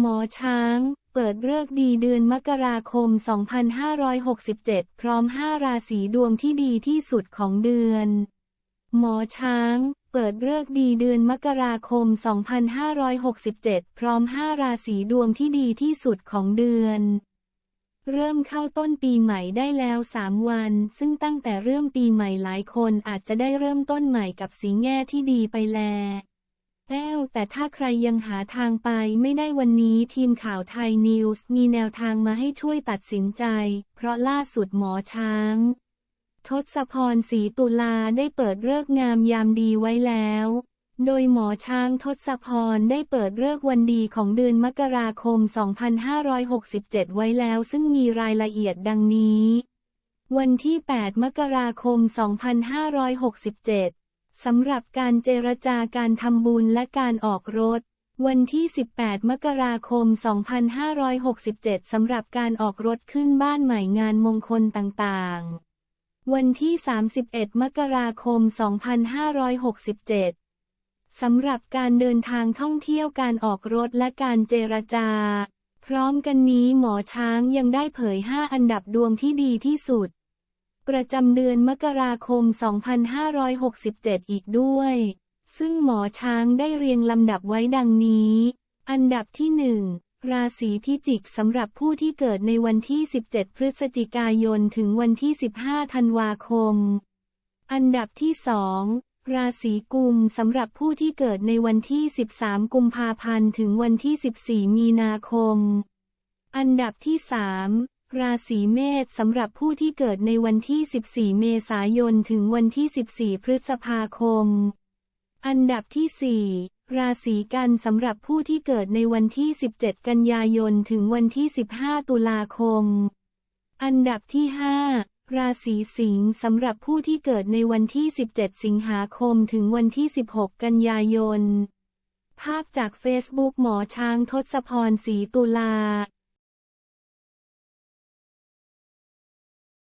หมอช้าง เปิดเลิกดีเดือนมกราคม 2567 พร้อม 5 ราศีดวงที่ดีที่สุดของเดือน หมอช้าง เปิดเลิกดีเดือนมกราคม 2567 พร้อม 5 ราศีดวงที่ดีที่สุดของเดือน เริ่มเข้าต้นปีใหม่ได้แล้ว 3 วัน ซึ่งตั้งแต่เริ่มปีใหม่หลายคนอาจจะได้เริ่มต้นใหม่กับสีแง่ที่ดีไปแล้ว แล้วแต่ถ้าใครยังหาทางไปไม่ได้วันนี้ทีมข่าวไทยนิวส์มีแนวทางมาให้ช่วยตัดสินใจ เพราะล่าสุดหมอช้าง ทศพรศรีตุลาได้เปิดเลิกงามยามดีไว้แล้ว โดยหมอช้างทศพรได้เปิดเลิกวันดีของเดือนมกราคม 2567 ไว้แล้วซึ่งมีรายละเอียดดังนี้ วันที่ 8 มกราคม 2567 สำหรับการเจรจาการทำบุญและการออกรถ วันที่ 18 มกราคม 2567 สำหรับการออกรถขึ้นบ้านใหม่งานมงคลต่างๆ วันที่ 31 มกราคม 2567 สำหรับการเดินทางท่องเที่ยวการออกรถและการเจรจา พร้อมกันนี้หมอช้างยังได้เผย 5 อันดับดวงที่ดีที่สุด ประจำเดือนมกราคม 2567 อีกด้วย ซึ่งหมอช้างได้เรียงลำดับไว้ดังนี้ อันดับที่1ราศีพิจิกสำหรับผู้ที่เกิดในวันที่ 17 พฤศจิกายนถึงวันที่ 15 ธันวาคม อันดับที่2ราศีกุมสำหรับผู้ที่เกิดในวันที่ 13 กุมภาพันธ์ถึงวันที่ 14 มีนาคม อันดับที่ 3 ราศีเมษสำหรับผู้ที่เกิดในวันที่ 14 เมษายน ถึงวันที่ 14 พฤษภาคม อันดับที่ 4 ราศีกันสำหรับผู้ที่เกิดในวันที่ 17 กันยายน ถึงวันที่ 15 ตุลาคม อันดับที่ 5 ราศีสิงห์สำหรับผู้ที่เกิดในวันที่ 17 สิงหาคม ถึงวันที่ 16 กันยายน ภาพจากเฟซบุ๊กหมอช้างทศพรศรีตุลา